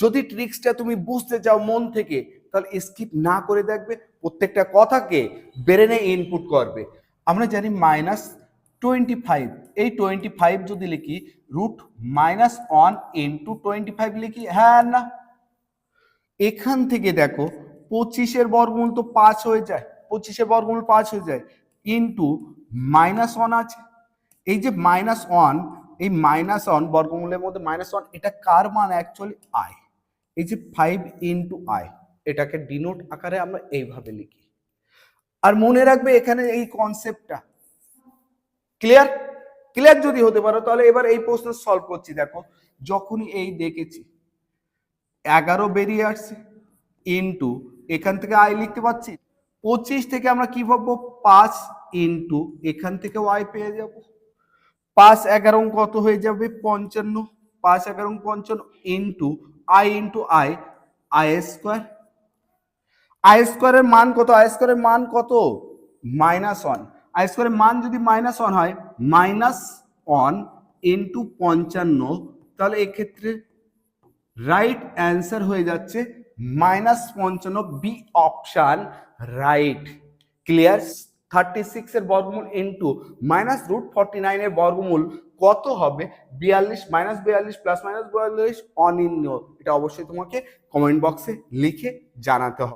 যদি ট্রিক্সটা তুমি বুঝতে চাও মন থেকে, তাহলে স্কিপ না করে দেখবে, প্রত্যেকটা কথাকে ব্রেনে ইনপুট করবে। আমরা জানি মাইনাস টোয়েন্টি ফাইভ এই টোয়েন্টি ফাইভ যদি লিখি root minus one into twenty five লিখি হ্যাঁ না? এখান থেকে দেখো, পঁচিশের বর্গমূল তো পাঁচ হয়ে যায়, পঁচিশের বর্গমূল পাঁচ হয়ে যায় ইন্টু মাইনাস ওয়ান আছে। এই যে মাইনাস ওয়ান এই মাইনাস ওয়ান বর্গমূলের মধ্যে মাইনাস ওয়ান এটা কার মান অ্যাকচুয়ালি আই এই যে ফাইভ ইন্টু আই এটাকে ডিনোট আকারে আমরা এইভাবে লিখি। আর মনে রাখবে এখানে এই কনসেপ্টটা ক্লিয়ার ক্লিয়ার যদি হতে পারো, তাহলে এবার এই প্রশ্ন সলভ করছি। দেখো, যখনই এই দেখেছি, এগারো বেরিয়ে আসছে ইন্টু এখান থেকে আই লিখতে পাচ্ছি পঁচিশ থেকে আমরা কি ভাববো? পাঁচ ইন্টু এখান থেকে ওয়াই পেয়ে যাব। পাঁচ এগারো কত হয়ে যাবে? পঞ্চান্ন। পাঁচ এগারো পঞ্চান্ন into i into i i square i স্কোয়ারের মান কত? আই স্কোয়ারের মান কত? মাইনাস ওয়ান আই স্কোয়ারের মান যদি মাইনাস ওয়ান হয় মাইনাস ওয়ান ইন্টু পঞ্চান্ন, তাহলে এক্ষেত্রে রাইট অ্যান্সার হয়ে যাচ্ছে মাইনাস পঞ্চান্ন B option right clear thirty six এর বর্গমূল ইন্টু মাইনাস রুট ফর্টি নাইনের বর্গমূল কত হবে? বিয়াল্লিশ মাইনাস বিয়াল্লিশ প্লাস মাইনাস বিয়াল্লিশ অনির্ণয়। এটা অবশ্যই তোমাকে কমেন্ট বক্সে লিখে জানাতে হবে।